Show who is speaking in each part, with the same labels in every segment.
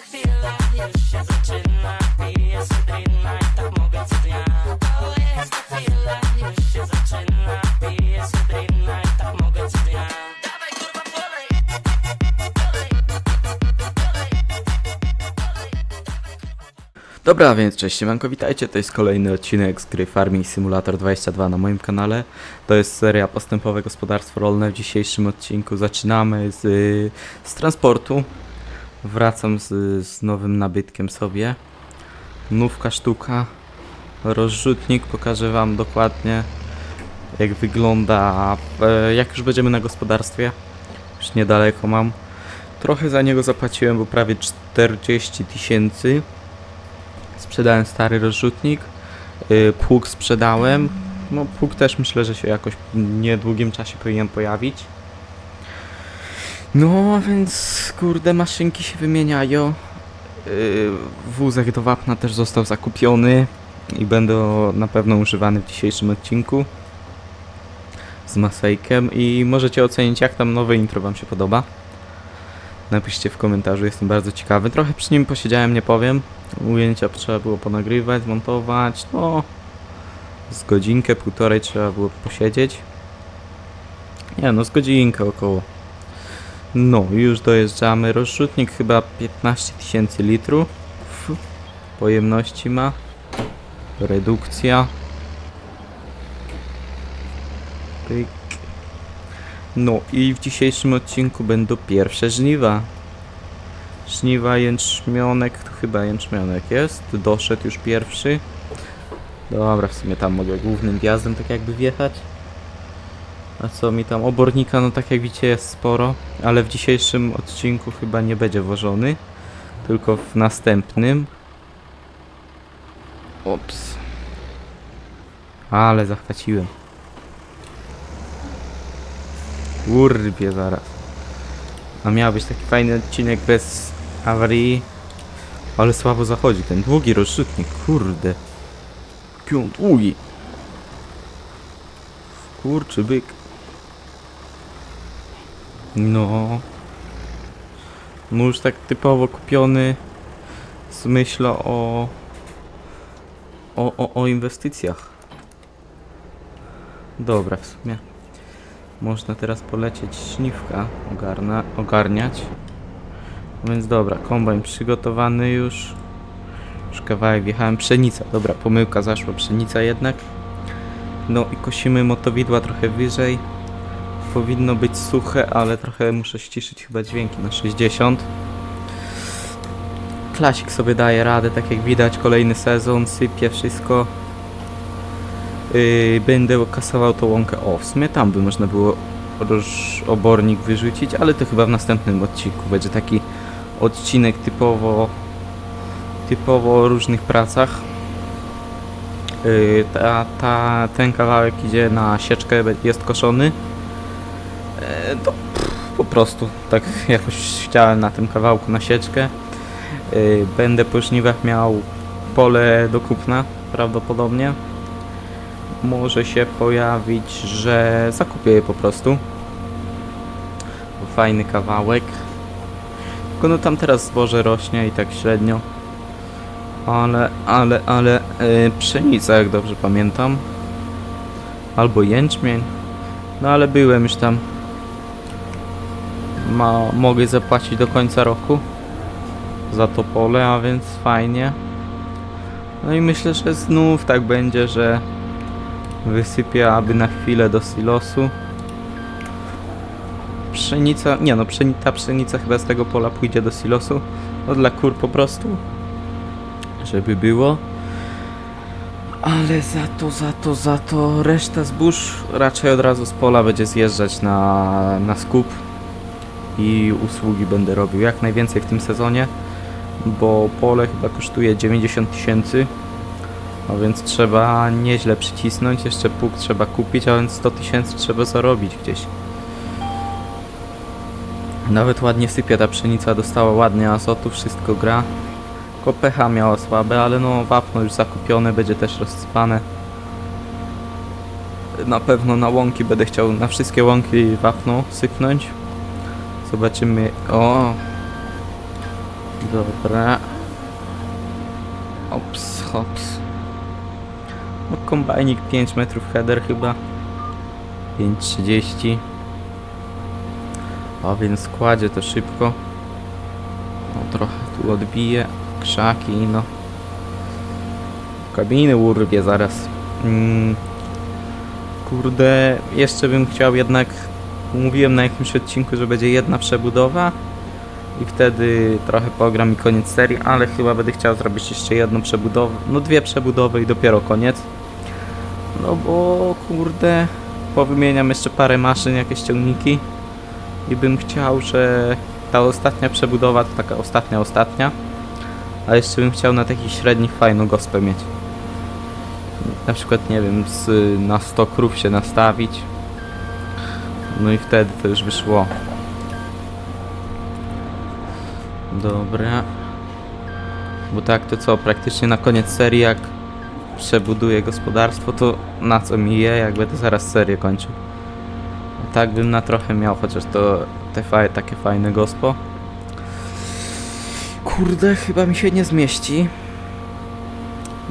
Speaker 1: chwila już się zaczyna i tak mogę co dnia To jest ta chwila już się zaczyna i tak mogę co dnia
Speaker 2: Dobra, więc cześć, siemanko, witajcie, to jest kolejny odcinek z gry Farming Simulator 22 na moim kanale. To jest seria Postępowe Gospodarstwo Rolne. W dzisiejszym odcinku zaczynamy z, z transportu. Wracam z, z nowym nabytkiem sobie. Nówka sztuka, rozrzutnik, pokażę wam dokładnie jak wygląda, e, jak już będziemy na gospodarstwie. Już niedaleko mam. Trochę za niego zapłaciłem, bo prawie 40 tysięcy. Sprzedałem stary rozrzutnik. y, Pług sprzedałem. No, pług też myślę, że się jakoś w niedługim czasie powinien pojawić. No, więc kurde, maszynki się wymieniają. Y, Wózek do wapna też został zakupiony i będą na pewno używany w dzisiejszym odcinku z Masejkiem i możecie ocenić jak tam nowe intro wam się podoba. Napiszcie w komentarzu, jestem bardzo ciekawy. Trochę przy nim posiedziałem, nie powiem. Ujęcia trzeba było ponagrywać, zmontować, no z godzinkę, półtorej trzeba było posiedzieć. Nie no, z godzinkę około. No, już dojeżdżamy. Rozrzutnik chyba 15 tysięcy litrów pojemności ma. Redukcja. Pyk. No i w dzisiejszym odcinku będą pierwsze żniwa. Żniwa jęczmionek, to chyba jęczmionek jest. Doszedł już pierwszy. Dobra, w sumie tam mogę głównym wjazdem tak jakby wjechać. A co mi tam? Obornika, no tak jak widzicie jest sporo, ale w dzisiejszym odcinku chyba nie będzie włożony. Tylko w następnym. Ops. Ale zachwaciłem. Urwie zaraz. A miał być taki fajny odcinek bez awarii. Ale słabo zachodzi ten długi rozrzutnik, kurde. Piąt długi. Kurczy byk. No. No już tak typowo kupiony z myślą o, o, o, o inwestycjach. Dobra, w sumie. Można teraz polecieć śniwka ogarna, ogarniać. Więc dobra, kombajn przygotowany już. Już kawałek wjechałem. Pszenica, dobra, pomyłka zaszła, pszenica jednak. No i kosimy motowidła trochę wyżej. Powinno być suche, ale trochę muszę ściszyć chyba dźwięki na 60. Klasik sobie daje radę, tak jak widać, kolejny sezon, sypie wszystko. Yy, będę kasował tą łąkę. O, w sumie tam by można było obornik wyrzucić, ale to chyba w następnym odcinku będzie taki odcinek typowo typowo o różnych pracach. Yy, ta, ta, ten kawałek idzie na sieczkę, jest koszony. Yy, to po prostu tak jakoś chciałem na tym kawałku na sieczkę. Yy, będę po żniwach miał pole do kupna prawdopodobnie może się pojawić, że zakupię je po prostu. Fajny kawałek. Tylko no tam teraz zboże rośnie i tak średnio. Ale, ale, ale yy, pszenica jak dobrze pamiętam. Albo jęczmień. No ale byłem już tam. Ma, mogę zapłacić do końca roku. Za to pole, a więc fajnie. No i myślę, że znów tak będzie, że wysypię aby na chwilę do silosu. Pszenica, nie no, ta pszenica chyba z tego pola pójdzie do silosu. No dla kur po prostu. Żeby było. Ale za to, za to, za to reszta zbóż raczej od razu z pola będzie zjeżdżać na, na skup. I usługi będę robił jak najwięcej w tym sezonie. Bo pole chyba kosztuje 90 tysięcy. No więc trzeba nieźle przycisnąć, jeszcze pług trzeba kupić, a więc 100 tysięcy trzeba zarobić gdzieś. Nawet ładnie sypie ta pszenica, dostała ładnie azotu, wszystko gra. PH miała słabe, ale no wapno już zakupione, będzie też rozsypane. Na pewno na łąki będę chciał, na wszystkie łąki wapno sypnąć. Zobaczymy, o! Dobra. Ops, hops. No kombajnik 5 metrów header chyba. 5.30. A więc kładzie to szybko. No trochę tu odbije. Krzaki, no. Kabiny urwie zaraz. Mm. Kurde, jeszcze bym chciał jednak. Mówiłem na jakimś odcinku, że będzie jedna przebudowa. I wtedy trochę pogram i koniec serii, ale chyba będę chciał zrobić jeszcze jedną przebudowę. No dwie przebudowy i dopiero koniec. No bo kurde, powymieniam jeszcze parę maszyn, jakieś ciągniki. I bym chciał, że ta ostatnia przebudowa to taka ostatnia, ostatnia. A jeszcze bym chciał na takich średnich fajną gospę mieć. Na przykład, nie wiem, z, na 100 krów się nastawić. No i wtedy to już wyszło. Dobra. Bo tak to co, praktycznie na koniec serii jak przebuduję gospodarstwo, to na co mi je, jak będę zaraz serię kończył. Tak bym na trochę miał, chociaż to te fa- takie fajne gospo. Kurde, chyba mi się nie zmieści.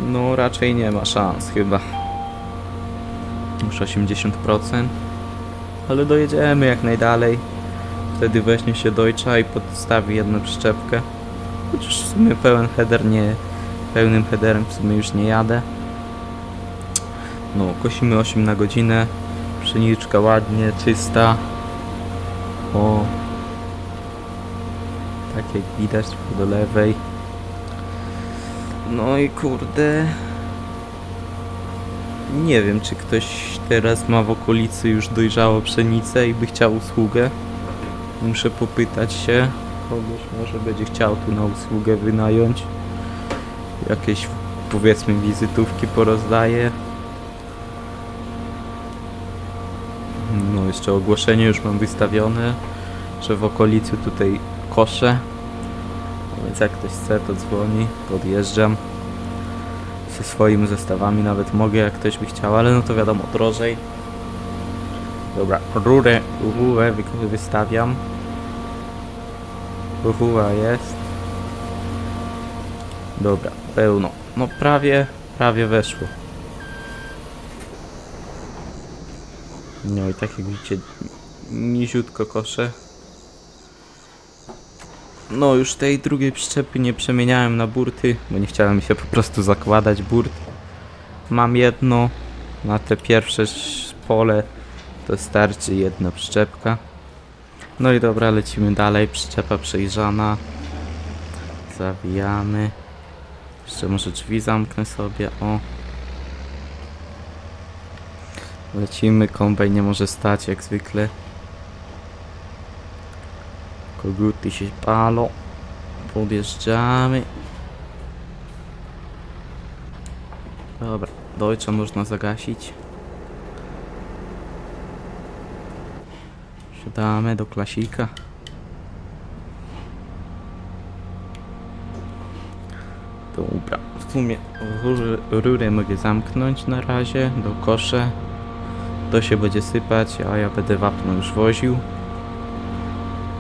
Speaker 2: No raczej nie ma szans chyba. Już 80%. Ale dojedziemy jak najdalej. Wtedy weźmie się Deutscha i podstawi jedną przyczepkę. Chociaż w sumie pełen header nie... Pełnym headerem w sumie już nie jadę. No, kosimy 8 na godzinę. Pszeniczka ładnie, czysta. O. Tak jak widać tu do lewej. No i kurde. Nie wiem, czy ktoś teraz ma w okolicy już dojrzałą pszenicę i by chciał usługę. Muszę popytać się. Kogoś może będzie chciał tu na usługę wynająć. Jakieś powiedzmy wizytówki porozdaję. No jeszcze ogłoszenie już mam wystawione, że w okolicy tutaj koszę. Więc jak ktoś chce to dzwoni, podjeżdżam. Ze swoimi zestawami nawet mogę jak ktoś by chciał, ale no to wiadomo drożej. Dobra, rurę, rurę wy- wystawiam. Rura jest. Dobra, pełno. No prawie, prawie weszło. No i tak jak widzicie, niziutko koszę. No już tej drugiej przyczepy nie przemieniałem na burty, bo nie chciałem się po prostu zakładać burt. Mam jedno, na te pierwsze sz- pole to starczy jedna przyczepka. No i dobra, lecimy dalej, przyczepa przejrzana. Zawijamy. Jeszcze może drzwi zamknę sobie, o. Lecimy, kombaj nie może stać jak zwykle. Koguty się palą. Podjeżdżamy. Dobra, Deutscha można zagasić. Siadamy do klasika. Dobra, w sumie rury, rurę mogę zamknąć na razie, do kosze. To się będzie sypać, a ja będę wapno już woził.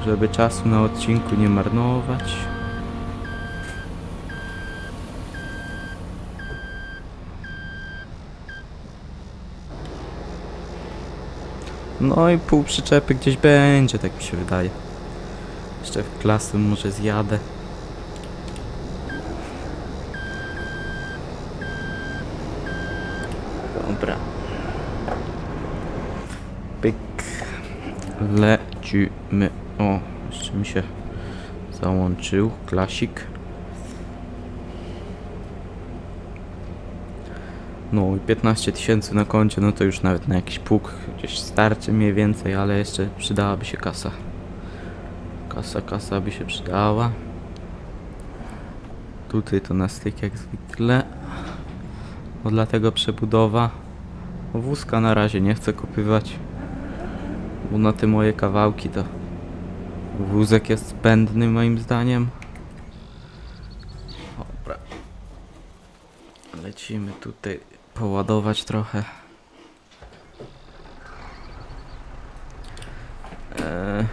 Speaker 2: Żeby czasu na odcinku nie marnować. No i pół przyczepy gdzieś będzie, tak mi się wydaje. Jeszcze w klasę może zjadę. Dobra. Pyk. Lecimy. O, jeszcze mi się załączył klasik. No i 15 tysięcy na koncie, no to już nawet na jakiś pług gdzieś starczy mniej więcej, ale jeszcze przydałaby się kasa. Kasa, kasa by się przydała. Tutaj to na styk jak zwykle. No dlatego przebudowa. Wózka na razie nie chcę kupywać. Bo na te moje kawałki to wózek jest zbędny moim zdaniem. Dobra. Lecimy tutaj poładować trochę. Eee.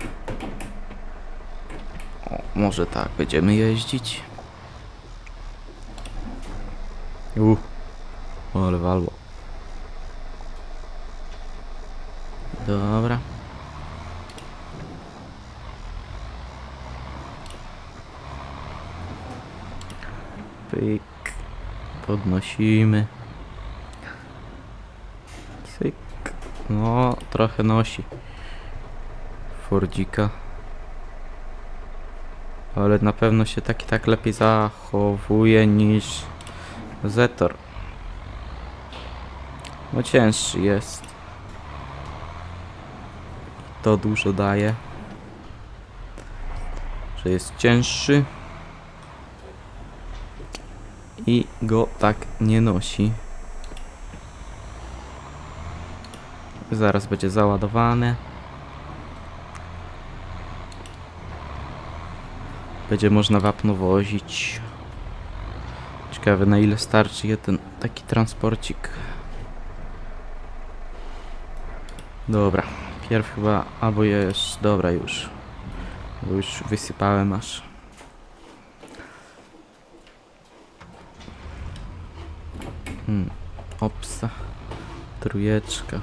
Speaker 2: O. może tak będziemy jeździć. U, ale walło. Dobra. Pyk. Podnosimy. Cyk. No, trochę nosi. Fordzika. Ale na pewno się tak i tak lepiej zachowuje niż Zetor. No cięższy jest. To dużo daje. Że jest cięższy. I go tak nie nosi. Zaraz będzie załadowane. Będzie można wapno wozić. Ciekawe na ile starczy jeden taki transporcik. Dobra, pierw chyba, albo jest, dobra już. Bo już wysypałem aż. Hmm, opsa, trójeczka,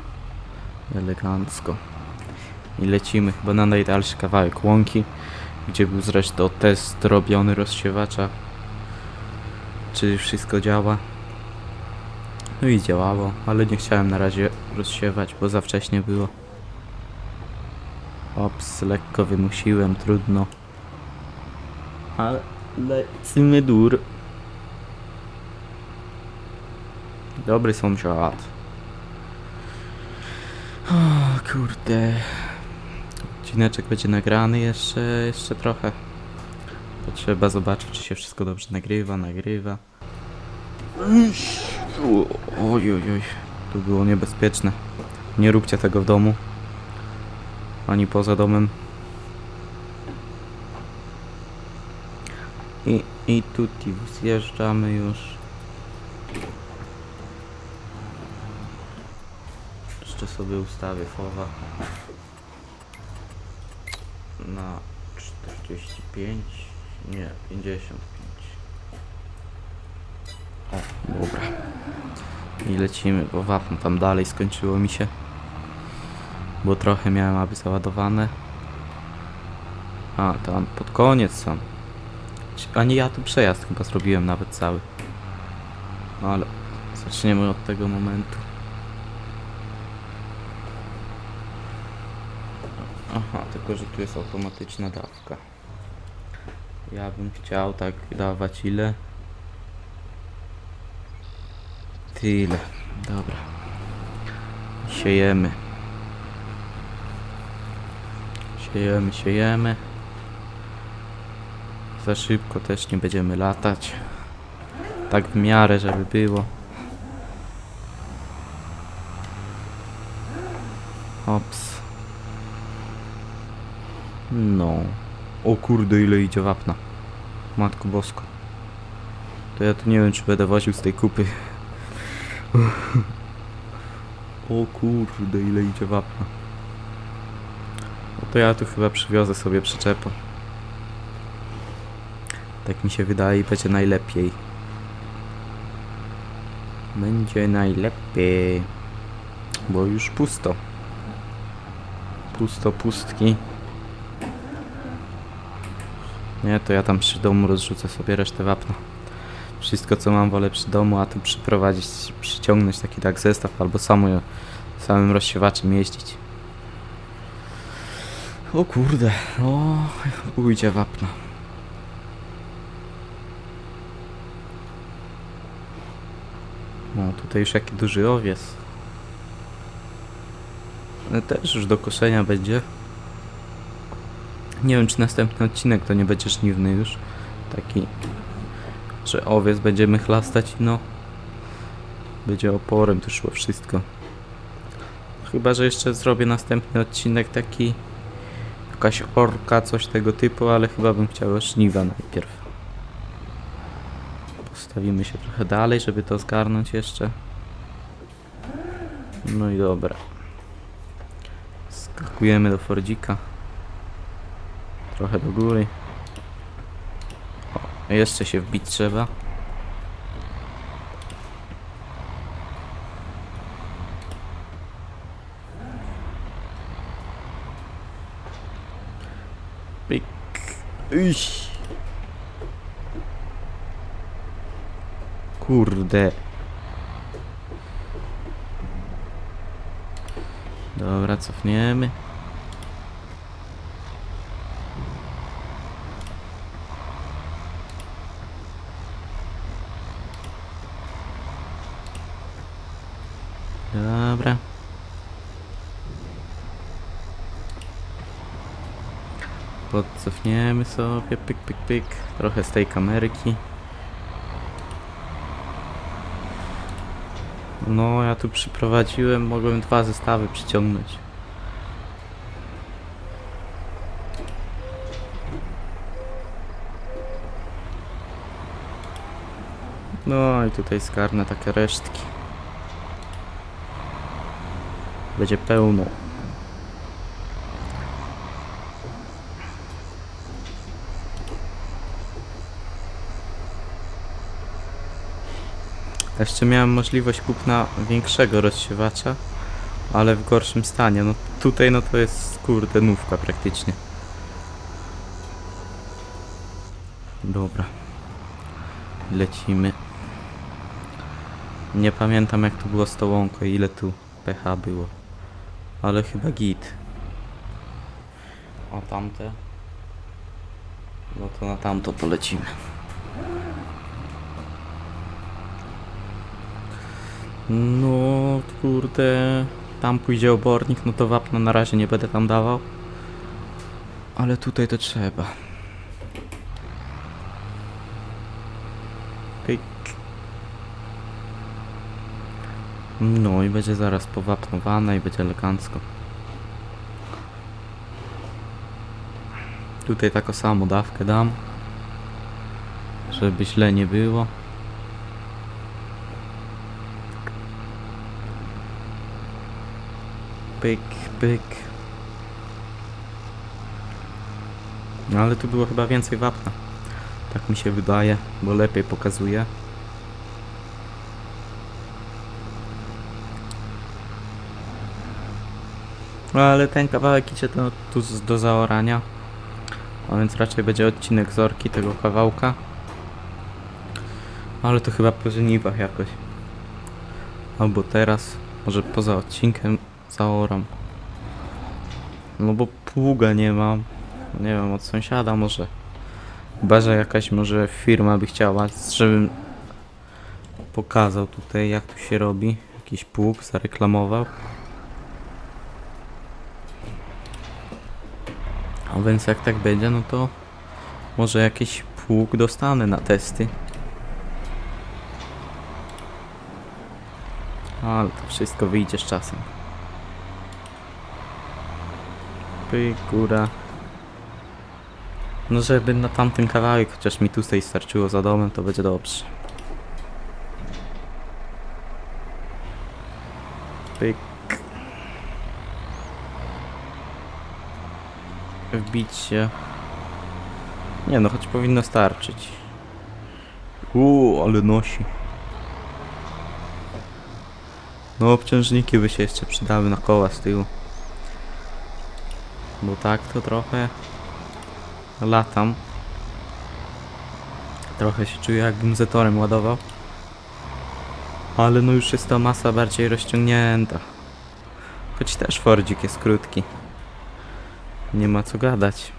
Speaker 2: elegancko. I lecimy chyba na najdalszy kawałek łąki, gdzie był zresztą test robiony rozsiewacza. Czy wszystko działa? No i działało, ale nie chciałem na razie rozsiewać, bo za wcześnie było. Ops, lekko wymusiłem, trudno. Ale lecimy dur. Dobry sąsiad. O kurde. Odcineczek będzie nagrany jeszcze, jeszcze trochę. To trzeba zobaczyć, czy się wszystko dobrze nagrywa, nagrywa. Oj, oj, oj. Tu było niebezpieczne. Nie róbcie tego w domu. Ani poza domem. I, i tutti zjeżdżamy już. Jeszcze sobie ustawię fowa. Na 45. Nie, 55. O, dobra. I lecimy, bo wapno tam dalej skończyło mi się. Bo trochę miałem aby załadowane. A, tam pod koniec są. A nie, ja tu przejazd chyba zrobiłem nawet cały. No ale zaczniemy od tego momentu. Tylko że tu jest automatyczna dawka. Ja bym chciał tak dawać ile? Tyle. Dobra. Siejemy. Siejemy, siejemy. Za szybko też nie będziemy latać. Tak w miarę, żeby było. Ops. No. O kurde, ile idzie wapna. Matko bosko. To ja tu nie wiem, czy będę woził z tej kupy. O kurde, ile idzie wapna. No to ja tu chyba przywiozę sobie przyczepę. Tak mi się wydaje i będzie najlepiej. Będzie najlepiej. Bo już pusto. Pusto, pustki. Nie, to ja tam przy domu rozrzucę sobie resztę wapna. Wszystko co mam wolę przy domu, a tu przyprowadzić, przyciągnąć taki tak zestaw albo samo, samym rozsiewaczem jeździć. O kurde, o ujdzie wapna. No tutaj już jaki duży owiec. Ale też już do koszenia będzie. Nie wiem czy następny odcinek to nie będzie żniwny już. Taki że owiec będziemy chlastać no będzie oporem tu szło wszystko. Chyba, że jeszcze zrobię następny odcinek taki jakaś orka, coś tego typu, ale chyba bym chciał żniwa najpierw. Postawimy się trochę dalej, żeby to zgarnąć jeszcze. No i dobra. Skakujemy do Fordzika. Trochę do góry. Jeszcze się wbić trzeba. Pyk. Iś. Kurde. Dobra, cofniemy. Dobra. Podcofniemy sobie, pyk, pyk, pyk. Trochę z tej kamerki. No, ja tu przyprowadziłem, mogłem dwa zestawy przyciągnąć. No i tutaj skarne takie resztki. Będzie pełno. Jeszcze miałem możliwość kupna większego rozsiewacza, ale w gorszym stanie. No tutaj no to jest kurde nówka praktycznie. Dobra. Lecimy. Nie pamiętam jak tu było z tą łąką, ile tu pH było. Ale chyba git. A tamte? No to na tamto polecimy. No kurde, tam pójdzie obornik, no to wapna na razie nie będę tam dawał. Ale tutaj to trzeba. No i będzie zaraz powapnowane i będzie elegancko. Tutaj taką samą dawkę dam. Żeby źle nie było. Pyk, pyk. No ale tu było chyba więcej wapna. Tak mi się wydaje, bo lepiej pokazuje. No ale ten kawałek idzie tu do zaorania. A więc raczej będzie odcinek z orki tego kawałka. Ale to chyba po żeniwach jakoś. Albo teraz, może poza odcinkiem zaoram. No bo pługa nie mam. Nie wiem, od sąsiada może. Chyba, że jakaś może firma by chciała, żebym pokazał tutaj jak tu się robi. Jakiś pług zareklamował. A więc jak tak będzie, no to może jakiś pług dostanę na testy. Ale to wszystko wyjdzie z czasem. Pyk, góra. No żeby na tamten kawałek, chociaż mi tutaj starczyło za domem, to będzie dobrze. Pyk. Się. Nie no, choć powinno starczyć. Uuu, ale nosi. No, obciążniki by się jeszcze przydały na koła z tyłu. Bo tak to trochę latam. Trochę się czuję jakbym zetorem ładował. Ale no już jest ta masa bardziej rozciągnięta. Choć też Fordzik jest krótki. Nie ma co gadać.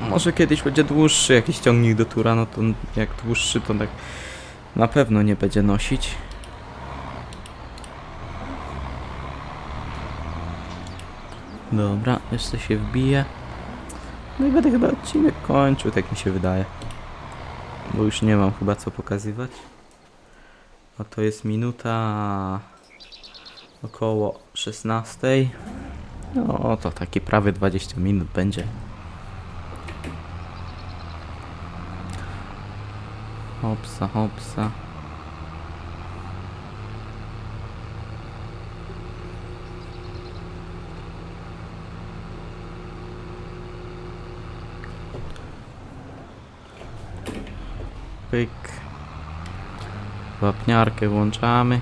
Speaker 2: Może kiedyś będzie dłuższy jakiś ciągnik do tura, no to jak dłuższy to tak na pewno nie będzie nosić. Dobra, jeszcze się wbije. No i będę chyba odcinek kończył, tak mi się wydaje. Bo już nie mam chyba co pokazywać. A to jest minuta około 16. No to takie prawie 20 minut będzie. Hopsa, hopsa. pyk. Wapniarkę włączamy.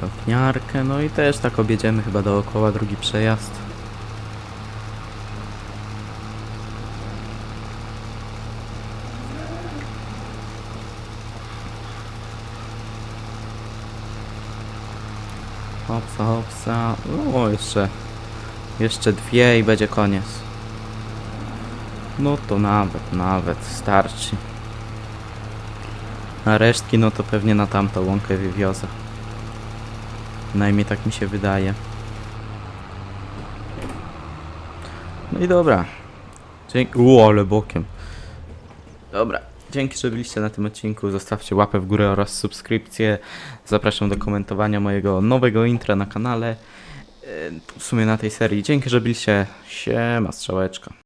Speaker 2: Wapniarkę, no i też tak objedziemy chyba dookoła drugi przejazd. Hopsa, hopsa. O, jeszcze. Jeszcze dwie i będzie koniec. No to nawet, nawet starczy. A resztki no to pewnie na tamtą łąkę wywiozę. Najmniej tak mi się wydaje. No i dobra. Dzięki. U, ale bokiem. Dobra. Dzięki, że byliście na tym odcinku. Zostawcie łapę w górę oraz subskrypcję. Zapraszam do komentowania mojego nowego intra na kanale. E, W sumie na tej serii. Dzięki, że byliście. Siema, strzałeczka.